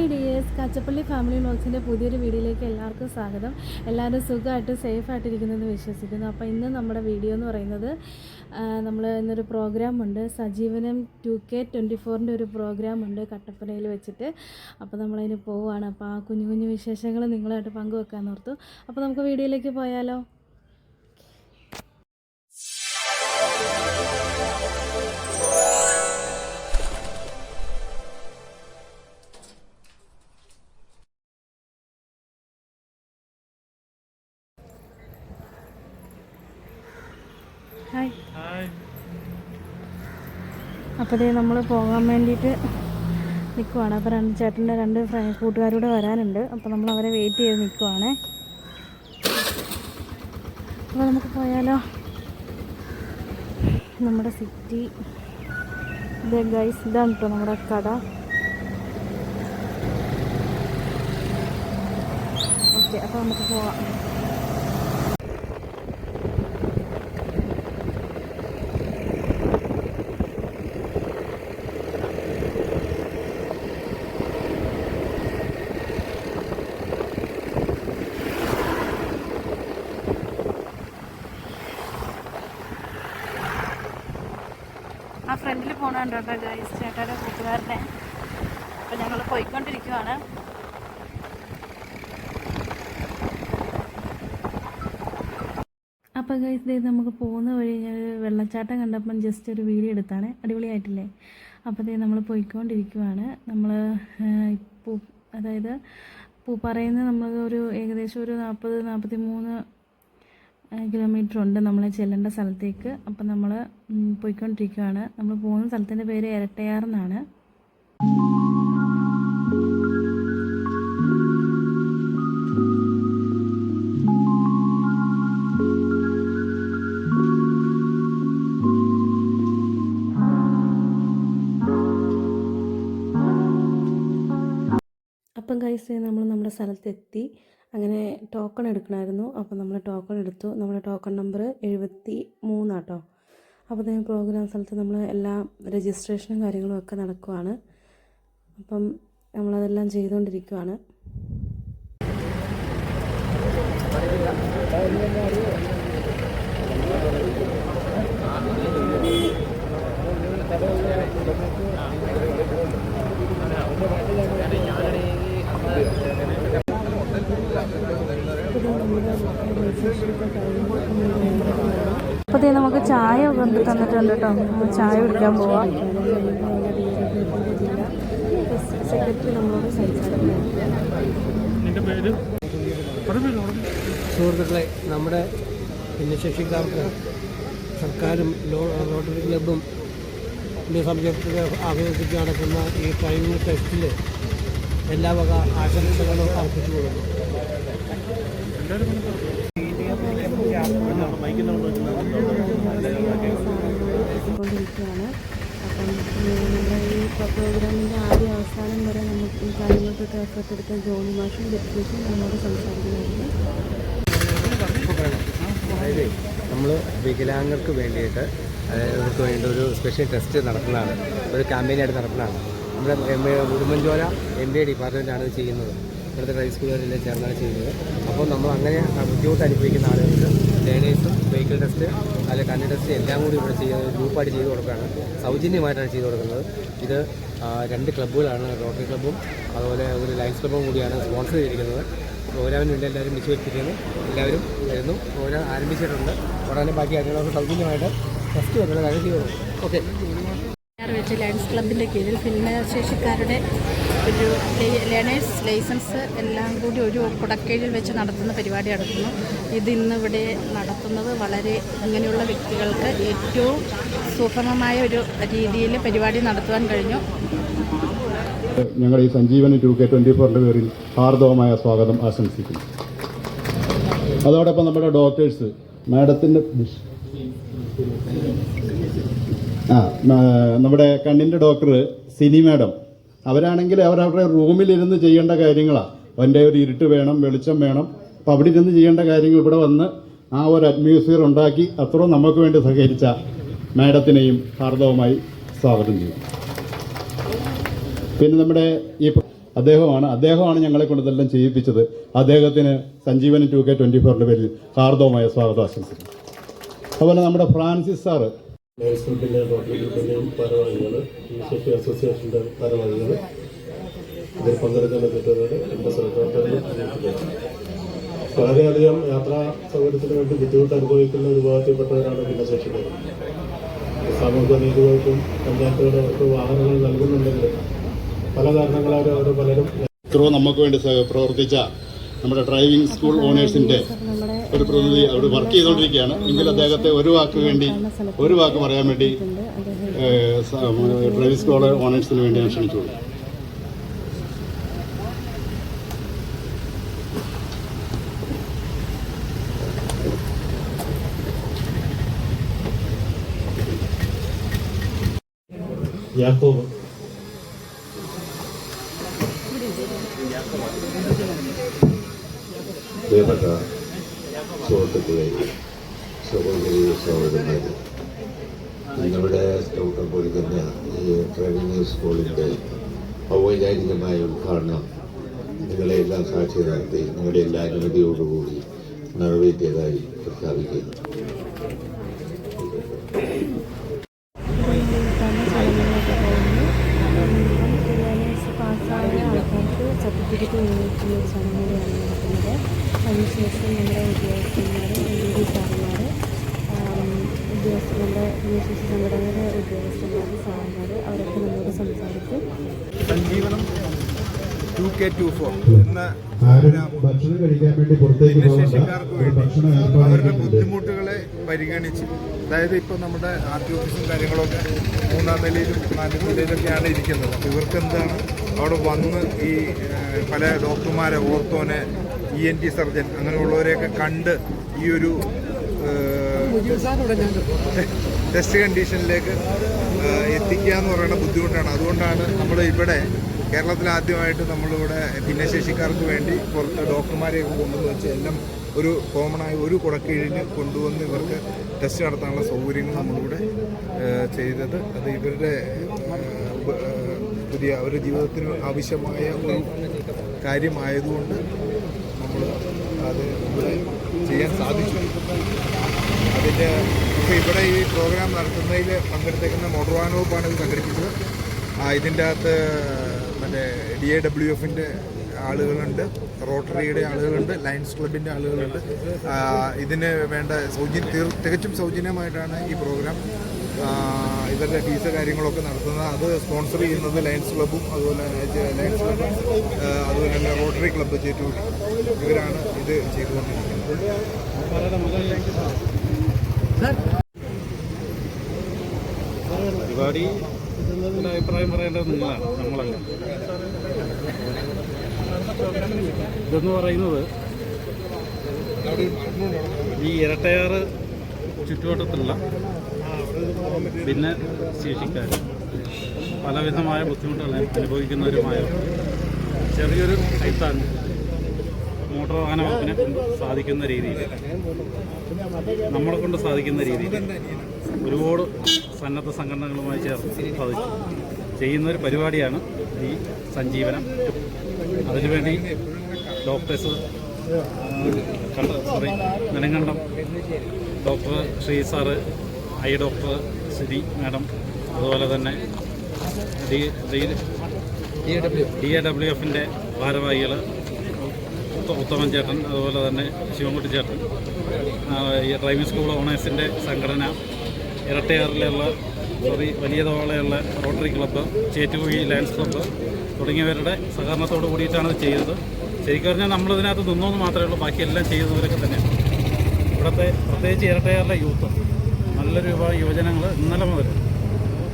Hi dears കച്ചപ്പള്ളി family വ്ളോഗ്സിന്റെ പുതിയൊരു വീഡിയോയിലേക്ക് എല്ലാവർക്കും സ്വാഗതം. എല്ലാവരും സുഖമായിട്ട് സേഫായിട്ടിരിക്കുന്നെന്ന് വിശ്വസിക്കുന്നു. അപ്പോൾ ഇന്ന് നമ്മുടെ വീഡിയോ എന്ന് പറയുന്നത് നമ്മൾ ഇന്നൊരു പ്രോഗ്രാം ഉണ്ട്. സജീവനം ടു കെ ട്വന്റി ഫോറിന്റെ ഒരു പ്രോഗ്രാം ഉണ്ട് കട്ടപ്പനയിൽ വെച്ചിട്ട്. അപ്പോൾ നമ്മളതിന് പോവുകയാണ് അപ്പോൾ ആ കുഞ്ഞു കുഞ്ഞു വിശേഷങ്ങൾ നിങ്ങളായിട്ട് പങ്കുവെക്കാൻ ഓർത്തു. അപ്പോൾ നമുക്ക് വീഡിയോയിലേക്ക് പോയാലോ? അപ്പോൾ ഇത് നമ്മൾ പോകാൻ വേണ്ടിയിട്ട് നിൽക്കുവാണ് അപ്പോൾ രണ്ട് ചേട്ടന്റെ രണ്ട് ഫ്രണ്ട് കൂട്ടുകാരൂടെ വരാനുണ്ട്. അപ്പോൾ നമ്മൾ അവരെ വെയിറ്റ് ചെയ്ത് നിൽക്കുവാണേ അപ്പോൾ നമുക്ക് പോയാലോ? നമ്മുടെ സിറ്റി ഇത് ഗൈസ് ഇതാണ് കേട്ടോ നമ്മുടെ കട. ഓക്കെ അപ്പോൾ നമുക്ക് പോവാം ആ ഫ്രണ്ടിൽ പോകണുണ്ട് കേട്ടോ ഗൈസ്. ചേട്ടാ കൂട്ടുകാരനെ. അപ്പോൾ ഞങ്ങൾ പോയിക്കൊണ്ടിരിക്കുവാണ്. അപ്പോൾ ഗൈസ് ദേ നമുക്ക് പോകുന്ന വഴി ഞാൻ വെള്ളച്ചാട്ടം കണ്ടപ്പം ജസ്റ്റ് ഒരു വീഡിയോ എടുത്താണ്. അടിപൊളിയായിട്ടില്ലേ? അപ്പോൾ ദേ നമ്മൾ പോയിക്കൊണ്ടിരിക്കുവാണ്. നമ്മൾ പൂ അതായത് പൂ നിന്ന് നമ്മൾ ഒരു ഏകദേശം ഒരു നാൽപ്പത് നാൽപ്പത്തി മൂന്ന് കിലോമീറ്റർ ഉണ്ട് നമ്മൾ ചെല്ലേണ്ട സ്ഥലത്തേക്ക്. അപ്പം നമ്മൾ പോയിക്കൊണ്ടിരിക്കുകയാണ് നമ്മൾ പോകുന്ന സ്ഥലത്തിന്റെ പേര് ഇരട്ടയാർ എന്നാണ്. അപ്പം കൈസ് നമ്മൾ നമ്മുടെ സ്ഥലത്തെത്തി. അങ്ങനെ ടോക്കൺ എടുക്കണമായിരുന്നു അപ്പോൾ നമ്മൾ ടോക്കൺ എടുത്തു. നമ്മുടെ ടോക്കൺ നമ്പർ എഴുപത്തി മൂന്നാട്ടോ അപ്പോൾ തന്നെ പ്രോഗ്രാം സ്ഥലത്ത് നമ്മൾ എല്ലാ രജിസ്ട്രേഷനും കാര്യങ്ങളും ഒക്കെ നടക്കുവാണ്. അപ്പം നമ്മളതെല്ലാം ചെയ്തുകൊണ്ടിരിക്കുവാണ് അപ്പോൾ നമുക്ക് ചായ കൊണ്ട് തന്നിട്ടുണ്ട് കേട്ടോ ചായ കുടിക്കാൻ പോവാം. സെക്രട്ടറി നമ്മളോട് സുഹൃത്തുക്കളെ നമ്മുടെ ഭിന്നശേഷിക്കാർക്ക് സർക്കാരും ലോ- റോട്ടറി ക്ലബും സംയുക്ത ആഭിമുഖ്യത്തിൽ നടക്കുന്ന ഈ ഫൈനൽ ടെസ്റ്റിൽ എല്ലാ വക ആശംസകളും അർപ്പിച്ചു കൊടുക്കുന്നു. അപ്പം നമ്മുടെ ഈ പ്രോഗ്രാമിന്റെ ആദ്യ അവസാനം വരെ നമുക്ക് ഈ കാര്യങ്ങൾക്കൊക്കെ എഫർട്ട് എടുത്ത ജോണി മാഷും ഡെപ്യൂട്ടും നമ്മോട് സംസാരിക്കുന്നുണ്ട് അതായത് നമ്മൾ വികലാംഗർക്ക് വേണ്ടിയിട്ട് അതായത് അവർക്ക് വേണ്ടി ഒരു സ്പെഷ്യൽ ടെസ്റ്റ് നടത്തുന്നതാണ്. ഒരു ക്യാമ്പയിനായിട്ട് നടത്തുന്നതാണ്. നമ്മുടെ ഉടുമ്പൻചോല എം ബി ഡിപ്പാർട്ട്മെന്റാണ് ഇത് ചെയ്യുന്നത്. ഇവിടുത്തെ ഡ്രൈവ് സ്കൂളുകാരെല്ലാം ചേർന്നാണ് ചെയ്യുന്നത്. അപ്പോൾ നമ്മൾ അങ്ങനെ ബുദ്ധിമുട്ട് അനുഭവിക്കുന്ന ആളുകൾക്ക് ലേണേഴ്സും വെഹിക്കിൾ ടെസ്റ്റ് അല്ലെങ്കിൽ കണ്ണ് ടെസ്റ്റ് എല്ലാം കൂടി ഇവിടെ ചെയ്യുന്നത് ഗ്രൂപ്പായിട്ട് ചെയ്ത് കൊടുക്കുകയാണ്. സൗജന്യമായിട്ടാണ് ചെയ്ത് കൊടുക്കുന്നത്. ഇത് രണ്ട് ക്ലബ്ബുകളാണ് റോട്ടറി ക്ലബ്ബും അതുപോലെ ഒരു ലയൻസ് ക്ലബ്ബും കൂടിയാണ് സ്പോൺസർ ചെയ്തിരിക്കുന്നത്. പ്രോഗ്രാമിന് വേണ്ടി എല്ലാവരും വിളിച്ചു വെച്ചിരിക്കുന്നു എല്ലാവരും വരുന്നു. പ്രോഗ്രാം ആരംഭിച്ചിട്ടുണ്ട്. ഉടനെ ബാക്കി കാര്യങ്ങളൊക്കെ സൗജന്യമായിട്ട് ടെസ്റ്റ് വരുന്ന കാര്യം ചെയ്തു ഓക്കെ വെച്ച് ലയൺസ് ക്ലബിന്റെ കീഴിൽ ഭിന്നശേഷിക്കാരുടെ ഒരു ലേണേഴ്സ് ലൈസൻസ് എല്ലാം കൂടി ഒരു കുടക്കീഴിൽ വെച്ച് നടത്തുന്ന പരിപാടി നടത്തുന്നു ഇത് ഇന്നിവിടെ നടത്തുന്നത് വളരെ ഇങ്ങനെയുള്ള വ്യക്തികൾക്ക് ഏറ്റവും സുഗമമായ ഒരു രീതിയിൽ പരിപാടി നടത്തുവാൻ കഴിഞ്ഞു. ഞങ്ങൾ ഈ സഞ്ജീവനി ടു കെ ട്വന്റി ഫോറിന്റെ പേരിൽ ഹാർദവമായ സ്വാഗതം ആശംസിക്കുന്നു. അതോടൊപ്പം നമ്മുടെ ഡോക്ടേഴ്സ് മാഡത്തിന്റെ ആ നമ്മുടെ കണ്ണിന്റെ ഡോക്ടർ സിനി മാഡം. അവരാണെങ്കിൽ അവരവരുടെ റൂമിലിരുന്ന് ചെയ്യേണ്ട കാര്യങ്ങളാണ് അവന്റെ ഒരു ഇരുട്ട് വേണം വെളിച്ചം വേണം. അപ്പോൾ അവിടെ ഇരുന്ന് ചെയ്യേണ്ട കാര്യങ്ങൾ ഇവിടെ വന്ന് ആ ഒരു അറ്റ്മോസ്ഫിയർ ഉണ്ടാക്കി അത്രയും നമുക്ക് വേണ്ടി സഹകരിച്ച മാഡത്തിനെയും ഹാർദവുമായി സ്വാഗതം ചെയ്യും. പിന്നെ നമ്മുടെ ഈ അദ്ദേഹമാണ് അദ്ദേഹമാണ് ഞങ്ങളെ കൊണ്ട് ഇതെല്ലാം ചെയ്യിപ്പിച്ചത്. അദ്ദേഹത്തിന് സഞ്ജീവൻ ടു കെ ട്വന്റി ഫോറിന്റെ പേരിൽ ഹാർദവുമായ സ്വാഗതം ആശംസിക്കുന്നു അതുപോലെ നമ്മുടെ ഫ്രാൻസിസ് സാറ് ലയൺസ് ഗ്രൂപ്പിന്റെ റോട്ടറി ഗ്രൂപ്പിന്റെയും ഭാരവാഹികൾ യൂസഫ് അസോസിയേഷന്റെ ഭാരവാഹികൾ ഇതിൽ പങ്കെടുക്കാൻ എത്തിയവരെ എന്റെ സെക്രട്ടറി വളരെയധികം യാത്രാ സൗകര്യത്തിന് വേണ്ടി ബുദ്ധിമുട്ട് അനുഭവിക്കുന്ന ഒരു വിഭാഗത്തിൽപ്പെട്ടവരാണ് ഭിന്നശേഷിക്കാർ സാമൂഹിക നീതി വകുപ്പും പഞ്ചായത്തുകളും അവർക്ക് വാഹനങ്ങൾ നൽകുന്നുണ്ടെങ്കിലും പല കാരണങ്ങളാലും അവർ പലരും ഇത്രയും നമുക്ക് വേണ്ടി പ്രവർത്തിച്ച നമ്മുടെ ഡ്രൈവിംഗ് സ്കൂൾ ഓണേഴ്സിന്റെ ഒരു പ്രതിനിധി അവിടെ വർക്ക് ചെയ്തുകൊണ്ടിരിക്കുകയാണ്. എങ്കിൽ അദ്ദേഹത്തെ ഒരു വാക്ക് വേണ്ടി ഒരു വാക്ക് പറയാൻ വേണ്ടി ഡ്രൈവിംഗ് സ്കൂൾ ഓണേഴ്സിന് വേണ്ടി ഞാൻ ക്ഷണിച്ചോളൂ യാക്കോബ് പ്രിയപ്പെട്ട സുഹൃത്തുക്കളെ സഹോദരി സഹോദരന്മാരെ നിങ്ങളുടെ സ്കൗട്ട് പോലെ തന്നെ ഈ ട്രെയിനിങ് സ്കൂളിന്റെ ഔപചാരികമായ ഉദ്ഘാടനം നിങ്ങളെല്ലാം സാക്ഷി നടത്തി നിങ്ങളുടെ എല്ലാ അനുമതിയോടുകൂടി നിറവേറ്റിയതായി പ്രഖ്യാപിക്കുന്നു. സർട്ടിഫിക്കറ്റ് ഒരു ചടങ്ങ് കൂടിയാണ് നടക്കുന്നത് അതിനുശേഷം നമ്മുടെ ഉദ്യോഗസ്ഥന്മാർ എൽ ഡി സാറുമാർ ഉദ്യോഗസ്ഥരുടെ വിദേശ സംഘടനയുടെ ഉദ്യോഗസ്ഥന്മാർ സാറുമാർ അവരൊക്കെ നമ്മളോട് സംസാരിക്കും Sanjeevanam two K two four എന്ന ആരും ഭക്ഷണം കഴിക്കാൻ വേണ്ടി പുറത്തേക്ക് ഭിന്നശേഷിക്കാർക്ക് ഒരു വേണ്ടി അവരുടെ ബുദ്ധിമുട്ടുകളെ പരിഗണിച്ച്. അതായത് ഇപ്പോൾ നമ്മുടെ ആർ ടി ഓഫീസും കാര്യങ്ങളൊക്കെ മൂന്നാം നിലയിലും നാലാം നിലയിലൊക്കെയാണ് ഇരിക്കുന്നത്. ഇവർക്ക് എന്താണ് അവിടെ വന്ന് ഈ പല ഡോക്ടർമാരെ ഓർത്തോനെ ഇ എൻ ടി സർജൻ അങ്ങനെയുള്ളവരെയൊക്കെ കണ്ട് ഈ ഒരു ടെസ്റ്റ് കണ്ടീഷനിലേക്ക് എത്തിക്കുക എന്ന് പറയുന്ന ബുദ്ധിമുട്ടാണ്. അതുകൊണ്ടാണ് നമ്മൾ ഇവിടെ കേരളത്തിൽ ആദ്യമായിട്ട് നമ്മളിവിടെ ഭിന്നശേഷിക്കാർക്ക് വേണ്ടി പുറത്ത് ഡോക്ടർമാരെയൊക്കെ കൊണ്ടുവന്ന് വെച്ച് എല്ലാം ഒരു കോമണായി ഒരു കുടക്കീഴിന് കൊണ്ടുവന്ന് ഇവർക്ക് ടെസ്റ്റ് നടത്താനുള്ള സൗകര്യങ്ങൾ നമ്മളിവിടെ ചെയ്തത്. അത് ഇവരുടെ പുതിയ അവരുടെ ജീവിതത്തിന് ആവശ്യമായ ഒരു കാര്യമായതുകൊണ്ട് നമ്മൾ അത് ഇവിടെ ചെയ്യാൻ സാധിച്ചു. അതിന്റെ ഇപ്പോൾ ഇവിടെ ഈ പ്രോഗ്രാം നടത്തുന്നതിൽ പങ്കെടുത്തേക്കുന്ന മോട്ടോർ വാഹന വകുപ്പാണ് ഇത് സംഘടിപ്പിച്ചത്. ഇതിന്റെ അകത്ത് മറ്റേ ഡി എ ഡബ്ല്യു എഫിന്റെ ആളുകളുണ്ട് റോട്ടറിയുടെ ആളുകളുണ്ട് ലയൺസ് ക്ലബിന്റെ ആളുകളുണ്ട്. ഇതിന് വേണ്ട സൗജന്യ തികച്ചും സൗജന്യമായിട്ടാണ് ഈ പ്രോഗ്രാം. ഇവരുടെ ഫീസ് കാര്യങ്ങളൊക്കെ നടത്തുന്നത്. അത് സ്പോൺസർ ചെയ്യുന്നത് ലയൺസ് ക്ലബ്ബും അതുപോലെ ലയൻസ് ക്ലബ്ബ് അതുപോലെ തന്നെ റോട്ടറി ക്ലബ്ബ് ചേറ്റൂർ ഇവരാണ് ഇത് ചെയ്തുകൊണ്ടിരിക്കുന്നത്. അഭിപ്രായം പറയേണ്ടത് നിങ്ങളാണ് നമ്മളല്ല. ഇതെന്ന് പറയുന്നത് ഈ ഇരട്ടയാറ് ചുറ്റുവട്ടത്തുള്ള പിന്നെ ശേഷിക്കാർ പലവിധമായ ബുദ്ധിമുട്ടുകൾ അനുഭവിക്കുന്നവരുമായ ചെറിയൊരു കൈത്താൻ മോട്ടോർ വാഹന വകുപ്പിനെ കൊണ്ട് സാധിക്കുന്ന രീതിയിൽ നമ്മളെ കൊണ്ട് സാധിക്കുന്ന രീതിയിൽ ഒരുപാട് സന്നദ്ധ സംഘടനകളുമായി ചേർന്ന് സാധിച്ചു. ചെയ്യുന്ന ഒരു പരിപാടിയാണ് ഈ സഞ്ജീവനം. അതിനുവേണ്ടി ഡോക്ടേഴ്സ് കണ്ട സോറി നനങ്കണ്ടം doctor Sree sir I doctor Sree madam അതുപോലെ തന്നെ ഡി ഡി എ ഡബ്ല്യു എഫിന്റെ ഭാരവാഹികൾ ഉത്തമൻ ചേട്ടൻ അതുപോലെ തന്നെ ശിവൻകുട്ടി ചേട്ടൻ. ഡ്രൈവിംഗ് സ്കൂൾ ഓണേഴ്സിന്റെ സംഘടന ഇരട്ടയാറിലുള്ള സോറി വലിയ തോളയുള്ള rotary club Chettukuzhi lions club തുടങ്ങിയവരുടെ സഹകരണത്തോട് കൂടിയിട്ടാണ് ഇത് ചെയ്തത്. ശരിക്കും പറഞ്ഞാൽ നമ്മളിതിനകത്ത് നിന്നോന്ന് മാത്രമേ ഉള്ളൂ ബാക്കിയെല്ലാം ചെയ്തവരൊക്കെ തന്നെയാണ്. ഇവിടുത്തെ പ്രത്യേകിച്ച് ഇരട്ടയാറിലെ യൂത്ത് നല്ലൊരു വിഭാഗം യുവജനങ്ങൾ ഇന്നലെ മുതൽ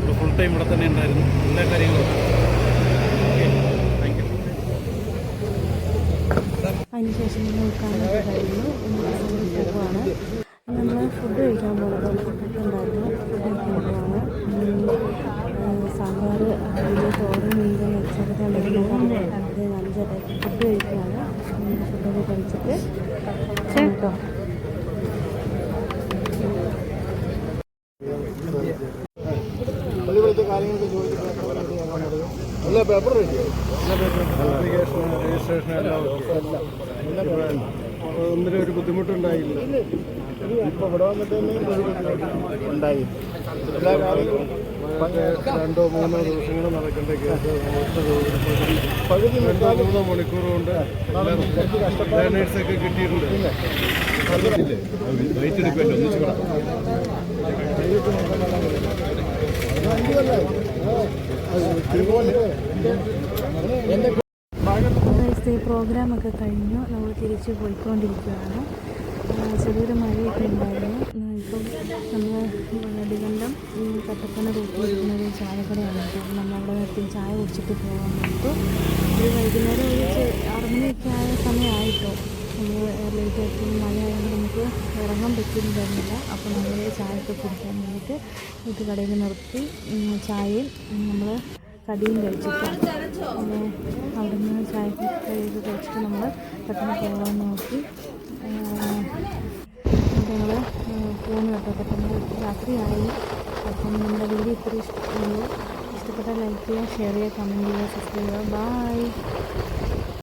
ഇവിടെ ഫുൾ ടൈം ഇവിടെ തന്നെ ഉണ്ടായിരുന്നു. എല്ലാ കാര്യങ്ങളും അതിനുശേഷം കഴിഞ്ഞു. പോവാണ് എല്ലാ പേപ്പർ റെഡിയായി ആപ്ലിക്കേഷൻ രജിസ്ട്രേഷൻ എല്ലാം ഒന്നിനും ഒരു ബുദ്ധിമുട്ടുണ്ടായില്ല. ഇപ്പോൾ ഇവിടെ വന്നിട്ട് ഒരു ബുദ്ധിമുട്ട് എല്ലാ കാര്യങ്ങളും രണ്ടോ മൂന്നോ ദിവസങ്ങൾ നടക്കേണ്ട കേസ് പകുതി രണ്ടോ മൂന്നോ മണിക്കൂർ കൊണ്ട് ലേണേഴ്സൊക്കെ കിട്ടിയിട്ടുണ്ട്. ഒന്നിച്ചു പ്രോഗ്രാമൊക്കെ കഴിഞ്ഞു. നമ്മൾ തിരിച്ച് പോയിക്കൊണ്ടിരിക്കുകയാണ്. ചെറിയൊരു മഴയൊക്കെ ഉണ്ടായിരുന്നു. ഇപ്പം നമ്മൾ ദിഗന്ധം കട്ടപ്പന റൂട്ടിലിരിക്കുന്ന ഒരു ചായക്കടയാണ്. അപ്പോൾ നമ്മളവിടെ നിർത്തി ചായ കുടിച്ചിട്ട് പോകാൻ പറ്റും. ഒരു വൈകുന്നേരം ഒരു ചെ- ആറ് മണിയൊക്കെ ആയ സമയമായിട്ടോ? നമ്മൾ ലേറ്റ് ആയിട്ട് മഴയായതുകൊണ്ട് നമുക്ക് ഇറങ്ങാൻ പറ്റുന്നുണ്ടായിരുന്നില്ല. അപ്പോൾ നമ്മൾ ചായയൊക്കെ കുടിക്കാൻ വേണ്ടിയിട്ട് വീട്ടു കടയിൽ നിർത്തി ചായയും നമ്മൾ കടിയും കഴിച്ചിട്ടാണ് പിന്നെ അവിടുന്ന് ചായ കഴിയൊക്കെ കഴിച്ചിട്ട് നമ്മൾ പെട്ടെന്ന് പോകാൻ നോക്കി. ഞങ്ങൾ പോകുന്നു കേട്ടോ. പെട്ടെന്ന് രാത്രിയായി. അപ്പം നമ്മുടെ വീഡിയോ ഇത്ര ഇഷ്ടപ്പെട്ടു. ഇഷ്ടപ്പെട്ട ലൈക്ക് ചെയ്യുക ഷെയർ ചെയ്യുക കമന്റ് ചെയ്യുക സബ്സ്ക്രൈബ് ചെയ്യുക. ബായ്